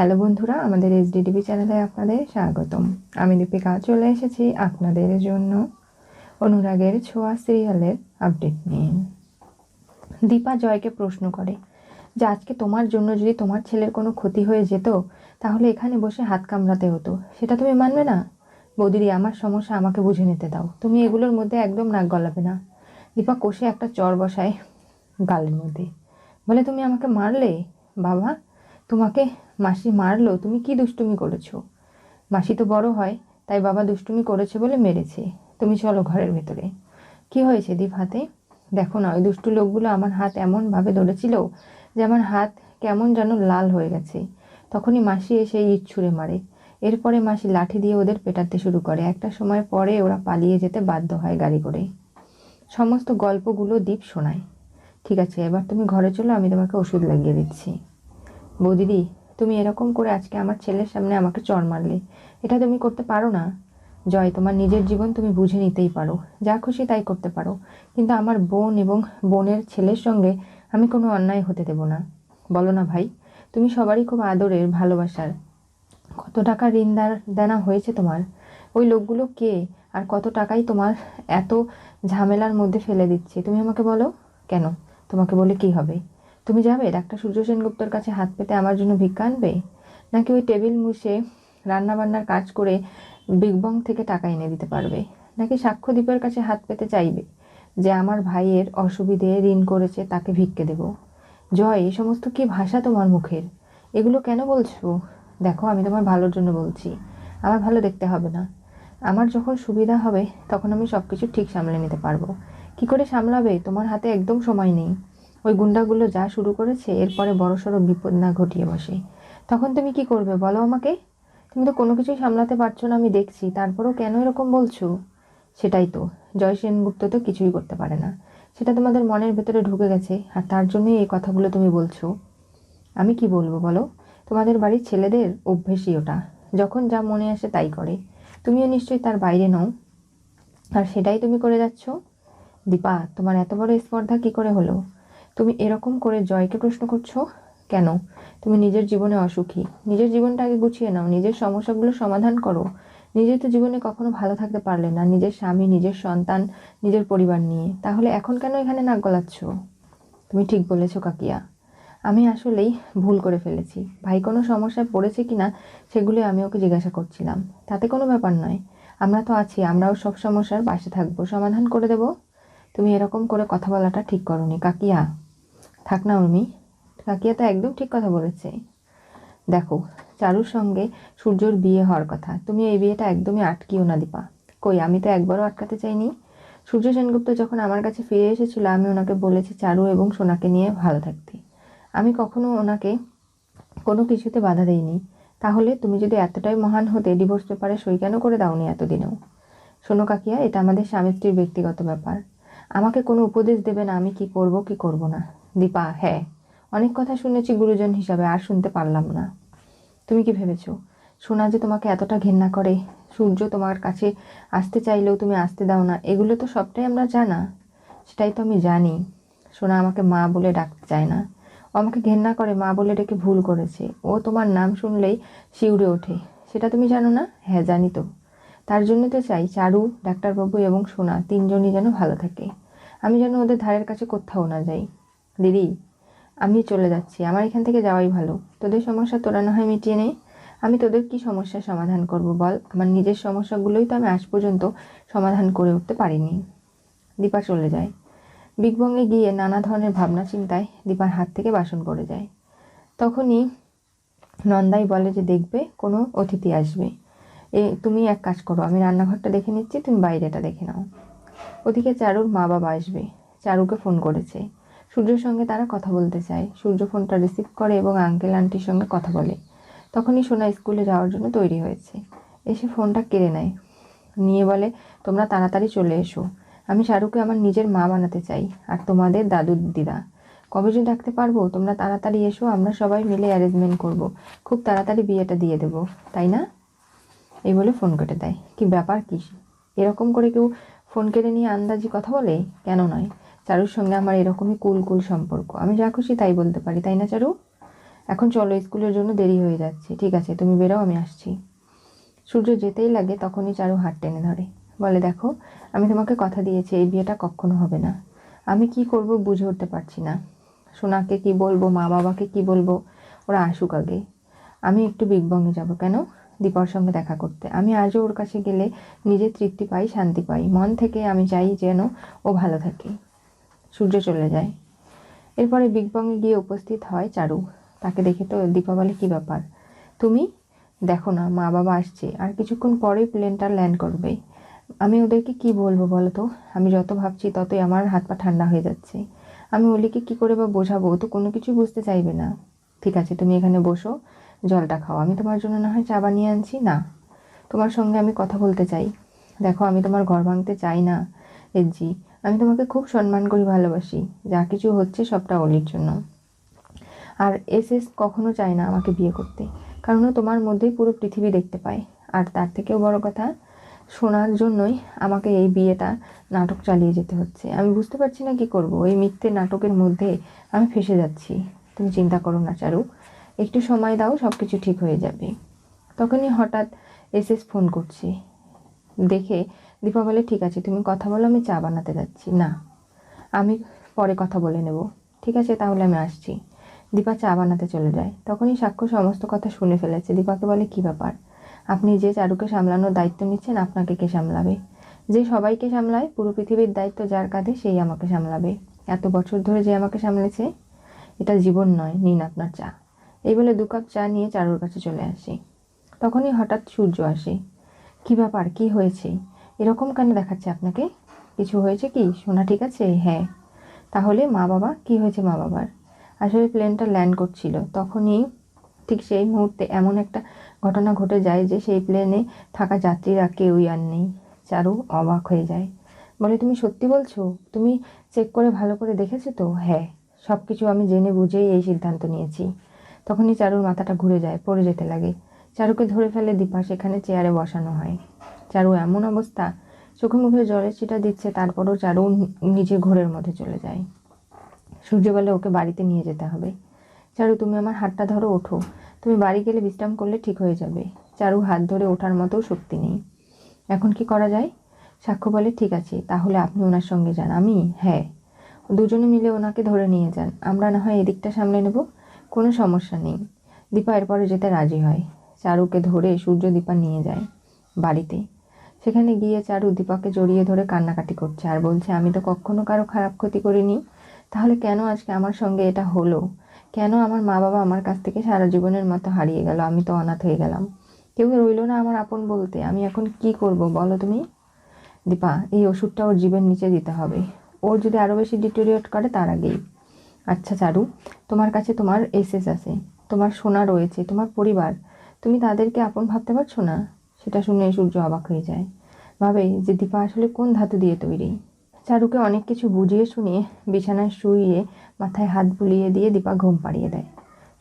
Hello বন্ধুরা, আমাদের এইচডিটিভি চ্যানেলে আপনাদের স্বাগতম। আমি দীপিকা, চলে এসেছি আপনাদের জন্য অনুরাগের ছোঁয়া সিরিয়ালের আপডেট নিয়ে। দীপা জয়কে প্রশ্ন করে, যে আজকে তোমার জন্য যদি তোমার ছেলের কোনো ক্ষতি হয়ে যেত, তাহলে এখানে বসে হাত কামড়াতে হতো। সেটা তুমি মানবে না? বৌদিদি, আমার সমস্যা, আমাকে বুঝে নিতে দাও। তুমি এগুলোর মধ্যে একদম নাক গলাবে না। দীপা কষে একটা চর বসায় গালের মধ্যে, বলে তুমি আমাকে মারলে? বাবা, তোমাকে মাসি মারলো, তুমি কি দুষ্টুমি করেছ? মাসি তো বড় হয়, তাই বাবা দুষ্টুমি করেছে বলে মেরেছে। তুমি চলো ঘরের ভেতরে। কি হয়েছে দীপ হাতে? দেখো না, ওই দুষ্টু লোকগুলো আমার হাত এমনভাবে ধরেছিল যে আমার হাত কেমন যেন লাল হয়ে গেছে। তখনই মাসি এসে ইট ছুঁড়ে মারে। এরপরে মাসি লাঠি দিয়ে ওদের পেটাতে শুরু করে। একটা সময় পরে ওরা পালিয়ে যেতে বাধ্য হয় গাড়ি করে। সমস্ত গল্পগুলো দীপ শোনায়। ঠিক আছে, এবার তুমি ঘরে চলো, আমি তোমাকে ওষুধ লাগিয়ে দিচ্ছি। বৌদিদি তুমি এরকম করে আজকে আমার ছেলের সামনে আমাকে চর মারলে, এটা তুমি করতে পারো না? জয়, তোমার নিজের জীবন তুমি বুঝে নিতেই পারো। যা খুশি তাই করতে পারো। কিন্তু আমার বোন এবং বোনের ছেলের সঙ্গে আমি কোনো অন্যায় হতে দেব না। বলো না ভাই, তুমি সবারই খুব আদরের, ভালোবাসার। কত টাকা ঋণ দেনা- হয়েছে তোমার? ওই লোকগুলো কে? আর কত টাকাই তোমার এত ঝামেলার মধ্যে ফেলে দিচ্ছে? তুমি আমাকে বলো, কেন? তোমাকে বলে কি হবে? তুমি যাবে? ডাক্তার সূর্য সেনগুপ্তর কাছে হাত পেতে আমার জন্য ভিক্ষা আনবে? নাকি ওই টেবিল মুছে রান্নাবান্নার কাজ করে বিগ বং থেকে টাকা এনে দিতে পারবে? নাকি সাক্ষ্যদ্বীপের কাছে হাত পেতে চাইবে যে আমার ভাইয়ের অসুবিধে ঋণ করেছে, তাকে ভিক্ষে দেব? জয় এই সমস্ত কি ভাষা তোমার মুখের? এগুলো কেন বলছো? দেখো, আমি তোমার ভালোর জন্য বলছি। আমার ভালো দেখতে হবে না। আমার যখন সুবিধা হবে, তখন আমি সব কিছু ঠিক সামলে নিতে পারব। কি করে সামলাবে? তোমার হাতে একদম সময় নেই। ওই গুন্ডাগুলো যা শুরু করেছে, এরপরে বড়সড় বিপদ না ঘটিয়ে বসে। তখন তুমি কি করবে বলো আমাকে? তুমি তো কোনো কিছুই সামলাতে পারছ না, আমি দেখছি। তারপরেও কেন এরকম বলছো? সেটাই তো। জয় সেনগুপ্ত তো কিছুই করতে পারে না। সেটা তোমাদের মনের ভেতরে ঢুকে গেছে, আর তার জন্যই এই কথাগুলো তুমি বলছো। আমি কি বলব বলো? তোমাদের বাড়ির ছেলেদের অভ্যেসই ওটা। যখন যা মনে আসে তাই করে। তুমিও নিশ্চয়ই তার বাইরে নও। আর সেটাই তুমি করে যাচ্ছ? দীপা, তোমার এত বড় স্পর্ধা কি করে হলো? তুমি এরকম করে জয়কে প্রশ্ন করছ? কেন? তুমি নিজের জীবনে অসুখী। নিজের জীবনটা আগে গুছিয়ে নাও। নিজের সমস্যাগুলো সমাধান করো। নিজে তো জীবনে কখনো ভালো থাকতে পারলে না। নিজের স্বামী, নিজের সন্তান, নিজের পরিবার নিয়ে। তাহলে এখন কেন এখানে নাক গলাচ্ছ? তুমি ঠিক বলেছ, কাকিয়া। আমি আসলেই ভুল করে ফেলেছি। ভাই কোনো সমস্যায় পড়েছে কিনা সেগুলি আমি ওকে জিজ্ঞাসা করছিলাম। তাতে কোনো ব্যাপার নয়। আমরা তো আছি। আমরাও সব সমস্যার পাশে থাকব। সমাধান করে দেব। তুমি এরকম করে কথা বলাটা ঠিক করনি, কাকিয়া। থাক না উর্মি। কাকিয়া তো একদম ঠিক কথা বলেছে। দেখো, চারুর সঙ্গে সূর্যর বিয়ে হওয়ার কথা। তুমি এই বিয়েটা একদমই আটকিও না, দীপা। কই, আমি তো একবারও আটকাতে চাইনি। সূর্য সেনগুপ্ত যখন আমার কাছে ফিরে এসেছিল, আমি ওনাকে বলেছি, চারু এবং সোনাকে নিয়ে ভালো থাকতে। আমি কখনো ওনাকে কোনো কিছুতে বাধা দেইনি। তাহলে তুমি যদি এতটাই মহান হতে ডিভোর্স পেপারে সই কেন করে দাওনি এতদিনেও? শোনো কাকিয়া, এটা আমাদের স্বামী স্ত্রীর ব্যক্তিগত ব্যাপার। আমাকে কোনো উপদেশ দেবে না আমি কি করব কি করব না। দীপা হ্যাঁ অনেক কথা শুনেছি গুরুজন হিসাবে, আর শুনতে পারলাম না। তুমি কি ভেবেছো? সোনা যে তোমাকে এতটা ঘেন্না করে, সূর্য তোমার কাছে আসতে চাইলেও তুমি আসতে দাও না, এগুলো তো সবটাই আমরা জানা। সেটাই তো আমি জানি। সোনা আমাকে মা বলে ডাকতে চায় না। ও আমাকে ঘেন্না করে, মা বলে ডেকে ভুল করেছে। ও তোমার নাম শুনলেই শিউরে ওঠে। সেটা তুমি জানো না? হ্যাঁ জানি তো। তার জন্য তো চাই চারু, ডাক্তারবাবু এবং সোনা, তিনজনই যেন ভালো থাকে। আমি যেন ওদের ধারের কাছে কোথাও না যাই। দিদি, আমি চলে যাচ্ছি। আমার এখান থেকে যাওয়াই ভালো। তোদের সমস্যা তোরা না হয় মিটিয়ে নে। আমি তোদের কি সমস্যার সমাধান করব বল? আমার নিজের সমস্যাগুলোই তো আমি আজ পর্যন্ত সমাধান করে উঠতে পারিনি। দীপা চলে যায়। বিগ বংয়ে গিয়ে নানা ধরনের ভাবনা চিন্তায় দীপার হাত থেকে বাসন পড়ে যায়। তখনই নন্দাই বলে যে, দেখবে, কোনো অতিথি আসবে। এ, তুমি এক কাজ করো, আমি রান্নাঘরটা দেখে নিচ্ছি, তুমি বাইরেটা দেখে নাও। ওদিকে চারুর মা বাবা আসবে। চারুকে ফোন করেছে। সূর্যের সঙ্গে তারা কথা বলতে চায়। সূর্য ফোনটা রিসিভ করে এবং আঙ্কেল আন্টির সঙ্গে কথা বলে। তখনই সোনা স্কুলে যাওয়ার জন্য তৈরি হয়েছে। এসে ফোনটা কেড়ে নেয়। নিয়ে বলে, তোমরা তাড়াতাড়ি চলে এসো। আমি শাহরুখকে আমার নিজের মা বানাতে চাই আর তোমাদের দাদু দিদা। কবে যে ডাকতে পারব, তোমরা তাড়াতাড়ি এসো, আমরা সবাই মিলে অ্যারেঞ্জমেন্ট করব। খুব তাড়াতাড়ি বিয়েটা দিয়ে দেবো, তাই না? এই বলে ফোন কেটে দেয়। কি ব্যাপার কি এরকম করে কেউ ফোন কেটে নিয়ে আন্দাজি কথা বলে? কেন নয়? চারুর সঙ্গে আমার এরকমই কুল কুল সম্পর্ক। আমি যা খুশি তাই বলতে পারি, তাই না চারু? এখন চলো, স্কুলের জন্য দেরি হয়ে যাচ্ছে। ঠিক আছে, তুমি বেরো আমি আসছি। সূর্য যেতেই লাগে, তখনই চারু হাত টেনে ধরে। বলে, দেখো, আমি তোমাকে কথা দিয়েছি, এই বিয়েটা কখনো হবে না। আমি কি করব বুঝে উঠতে পারছি না। সোনাকে কি বলব, মা বাবাকে কি বলব, ওরা আসুক আগে। আমি একটু বিগ বংয়ে যাব কেন? দীপার সঙ্গে দেখা করতে। আমি আজও ওর কাছে গেলে নিজে তৃপ্তি পাই, শান্তি পাই। মন থেকে আমি চাই যেন ও ভালো থাকে। সূর্য চলে যায়। এরপরে বিগ বংয়ে গিয়ে উপস্থিত হয় চারু। তাকে দেখে তো দীপাবলি কী ব্যাপার? তুমি, দেখো না মা বাবা আসছে। আর কিছুক্ষণ পরেই প্লেনটা ল্যান্ড করবে। আমি ওদেরকে কি বলব বলো তো? আমি যত ভাবছি ততই আমার হাত পা ঠান্ডা হয়ে যাচ্ছে। আমি ওলিকে কি করে বা বোঝাবো? তো কোনো কিছু বুঝতে চাইবে না। ঠিক আছে, তুমি এখানে বসো, জলটা খাও। আমি তোমার জন্য না হয় চা বানিয়ে আনছি? না। তোমার সঙ্গে আমি কথা বলতে চাই। দেখো, আমি তোমার ঘর ভাঙতে চাই না। এজি আমি তোমাকে খুব সম্মান করি, ভালোবাসি। যা কিছু হচ্ছে সবটা অলির জন্য। আর এস এস কখনো চায় না আমাকে বিয়ে করতে, কারণ তোমার মধ্যেই পুরো পৃথিবী দেখতে পায়। আর তার থেকেও বড় কথা, শোনার জন্যই আমাকে এই বিয়েটা নাটক চালিয়ে যেতে হচ্ছে। আমি বুঝতে পারছি না কি করব। এই মিথ্যে নাটকের মধ্যে আমি ফেসে যাচ্ছি। তুমি চিন্তা করো না, চারু। একটু সময় দাও সব কিছু ঠিক হয়ে যাবে। তখনই হঠাৎ এস এস ফোন করছে। দেখে দীপা বলে, ঠিক আছে, তুমি কথা বলো, আমি চা বানাতে যাচ্ছি। না, আমি পরে কথা বলে নেব। ঠিক আছে, তাহলে আমি আসছি। দীপা চা বানাতে চলে যায়। তখনই সাক্ষ্য সমস্ত কথা শুনে ফেলেছে। দীপাকে বলে, কি ব্যাপার? আপনি যে চারুকে সামলানোর দায়িত্ব নিচ্ছেন, আপনাকে কে সামলাবে? যে সবাইকে সামলায়, পুরো পৃথিবীর দায়িত্ব যার কাঁধে, সেই আমাকে সামলাবে। এত বছর ধরে যে আমাকে সামলেছে, এটা জীবন নয়, নিন আপনার চা। এই বলে দু কাপ চা নিয়ে চারুর কাছে চলে আসি। তখনই হঠাৎ সূর্য আসে। কি ব্যাপার? কি হয়েছে? এরকম কেন দেখাচ্ছে আপনাকে? কিছু হয়েছে কি? শোনা ঠিক আছে? হ্যাঁ। তাহলে মা বাবা, কি হয়েছে মা বাবার? আসলে প্লেনটা ল্যান্ড করছিল। তখনই ঠিক সেই মুহূর্তে এমন একটা ঘটনা ঘটে যায় যে সেই প্লেনে থাকা যাত্রীরা কেউই আর নেই। চারু অবাক হয়ে যায়। বলে, তুমি সত্যি বলছো? তুমি চেক করে ভালো করে দেখেছ তো? হ্যাঁ। সব কিছু আমি জেনে বুঝেই এই সিদ্ধান্ত নিয়েছি। তখনই চারুর মাথাটা ঘুরে যায়, পড়ে যেতে লাগে। চারুকে ধরে ফেলে দীপা সেখানে চেয়ারে বসানো হয়। চারু এমন অবস্থা, চোখে মুখে জলের ছিটা দিচ্ছে, তারপরও চারু নিজে ঘোরের মধ্যে চলে যায়। সূর্য বলে ওকে বাড়িতে নিয়ে যেতে হবে। চারু, তুমি আমার হাতটা ধরো, ওঠো। তুমি বাড়ি গেলে বিশ্রাম করলে ঠিক হয়ে যাবে। চারু, হাত ধরে ওঠার মতো শক্তি নেই। এখন কি করা যায়? সাক্ষ্য বলে, ঠিক আছে, তাহলে আপনি ওনার সঙ্গে যান। আমি? হ্যাঁ। দুজনে মিলে ওনাকে ধরে নিয়ে যান। আমরা না হয় এদিকটা সামলে নেব। কোনো সমস্যা নেই। দীপা এরপরে যেতে রাজি হয়। চারুকে ধরে সূর্য দীপা নিয়ে যায় বাড়িতে। সেখানে গিয়ে চারু দীপাকে জড়িয়ে ধরে কান্নাকাটি করছে আর বলছে, আমি তো কখনো কারও খারাপ ক্ষতি করিনি। তাহলে কেন আজকে আমার সঙ্গে এটা হলো? কেন আমার মা বাবা আমার কাছ থেকে সারা জীবনের মতো হারিয়ে গেল? আমি তো অনাথ হয়ে গেলাম। কেউ রইল না আমার আপন বলতে। আমি এখন কি করব বলো তুমি? দীপা, এই ওষুধটা ওর জীবের নিচে দিতে হবে। ওর যদি আরও বেশি ডিটোরিয়েট করে, তার আগেই। আচ্ছা চারু, তোমার কাছে তোমার এসএস আছে। তোমার সোনা রয়েছে। তোমার পরিবার। তুমি তাদেরকে আপন ভাবতে পারছ না? সেটা শুনে সূর্য অবাক হয়ে যায়। ভাবে যে দীপা আসলে কোন ধাতু দিয়ে তৈরি। চারুকে অনেক কিছু বুঝিয়ে শুনিয়ে বিছানায় শুইয়ে মাথায় হাত বুলিয়ে দিয়ে দীপা ঘুম পাড়িয়ে দেয়।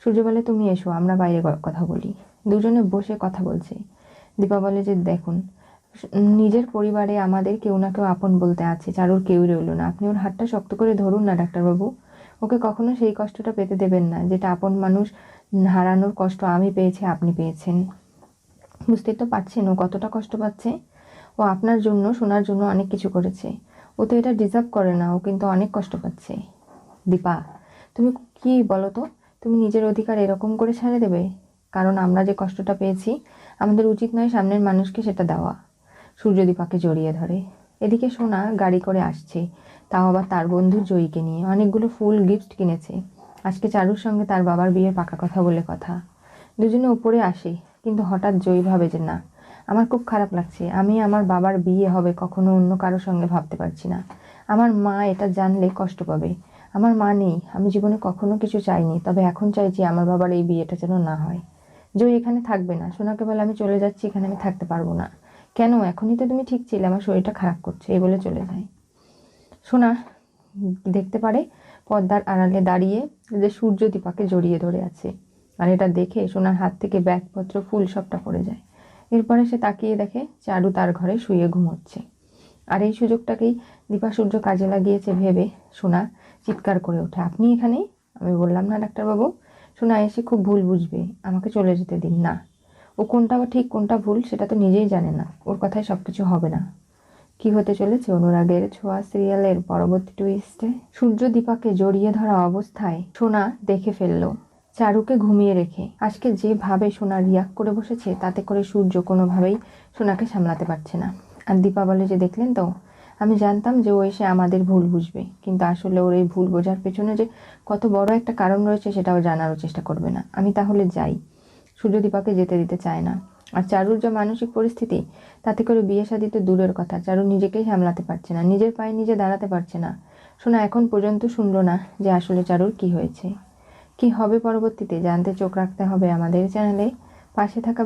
সূর্য বলে, তুমি এসো, আমরা বাইরে কথা বলি। দুজনে বসে কথা বলছে। দীপা বলে যে, দেখুন, নিজের পরিবারে আমাদের কেউ না কেউ আপন বলতে আছে, চারুর কেউ রইল না। আপনি ওর হাতটা শক্ত করে ধরুন না, ডাক্তারবাবু। ওকে কখনো সেই কষ্টটা পেতে দেবেন না, যেটা আপন মানুষ হারানোর কষ্ট আমি পেয়েছি, আপনি পেয়েছেন। বুঝতেই তো পারছেন ও কতটা কষ্ট পাচ্ছে। ও আপনার জন্য, শোনার জন্য অনেক কিছু করেছে। ও তো এটা ডিজার্ভ করে না, ও কিন্তু অনেক কষ্ট পাচ্ছে। দীপা, তুমি কি বলো তো? তুমি নিজের অধিকার এরকম করে ছেড়ে দেবে? কারণ আমরা যে কষ্টটা পেয়েছি, আমাদের উচিত নয় সামনের মানুষকে সেটা দেওয়া। সূর্য দীপাকে জড়িয়ে ধরে। এদিকে সোনা গাড়ি করে আসছে। তাও আবার তার বন্ধু জয়ীকে নিয়ে। অনেকগুলো ফুল গিফট কিনেছে। আজকে চারুর সঙ্গে তার বাবার বিয়ের পাকা কথা বলে কথা। দুজনে উপরে আসে, কিন্তু হঠাৎ জয়ী ভাবে যে না। আমার খুব খারাপ লাগছে। আমি আমার বাবার বিয়ে হবে কখনো অন্য কারোর সঙ্গে ভাবতে পারছি না। আমার মা এটা জানলে কষ্ট পাবে। আমার মা নেই। আমি জীবনে কখনো কিছু চাইনি। তবে এখন চাইছি আমার বাবার এই বিয়েটা যেন না হয়। জয় এখানে থাকবে না। সোনাকে বলে আমি চলে যাচ্ছি, এখানে আমি থাকতে পারব না। কেন? এখনই তো তুমি ঠিক ছিলে। আমার শরীরটা খারাপ করছে। এই বলে চলে যায়। সোনা দেখতে পারে পর্দার আড়ালে দাঁড়িয়ে যে সূর্য দীপাকে জড়িয়ে ধরে আছে। আর এটা দেখে সোনার হাত থেকে ব্যাগপত্র, ফুল সবটা পড়ে যায়। এরপরে সে তাকিয়ে দেখে চারু তার ঘরে শুয়ে ঘুমোচ্ছে। আর এই সুযোগটাকেই দীপা সূর্য কাজে লাগিয়েছে ভেবে সোনা চিৎকার করে ওঠে, আপনি এখানে আমি বললাম, না, ডাক্তারবাবু। সোনা এসে খুব ভুল বুঝবে, আমাকে চলে যেতে দিন, না। ও কোনটা বা ঠিক, কোনটা ভুল, সেটা তো নিজেই জানে না, ওর কথায় সব কিছু হবে না। কি হতে চলেছে অনুরাগের ছোঁয়া সিরিয়ালের পরবর্তী টুইস্টে সূর্য দীপাকে জড়িয়ে ধরা অবস্থায় সোনা দেখে ফেলল চারুকে ঘুমিয়ে রেখে আজকে যেভাবে সোনা রিয়াক্ট করে বসেছে, তাতে করে সূর্য কোনোভাবেই সোনাকে সামলাতে পারছে না। আর দীপা বলে, যে দেখলেন তো, আমি জানতাম যে ও এসে আমাদের ভুল বুঝবে। কিন্তু আসলে ওর এই ভুল বোঝার পেছনে যে কত বড় একটা কারণ রয়েছে, সেটাও জানারও চেষ্টা করবে না। আমি তাহলে যাই। সূর্য দীপাকে যেতে দিতে চায় না। আর চারুর যা মানসিক পরিস্থিতি, তাতে করে বিয়ে শাদি তো দূরের কথা। চারু নিজেকেই সামলাতে পারছে না, নিজের পায়ে নিজে দাঁড়াতে পারছে না। শোনা এখন পর্যন্ত শুনলো না যে আসলে চারুর কি হয়েছে। কি হবে পরবর্তীতে জানতে চোখ রাখতে হবে আমাদের চ্যানেলে। পাশে থাকা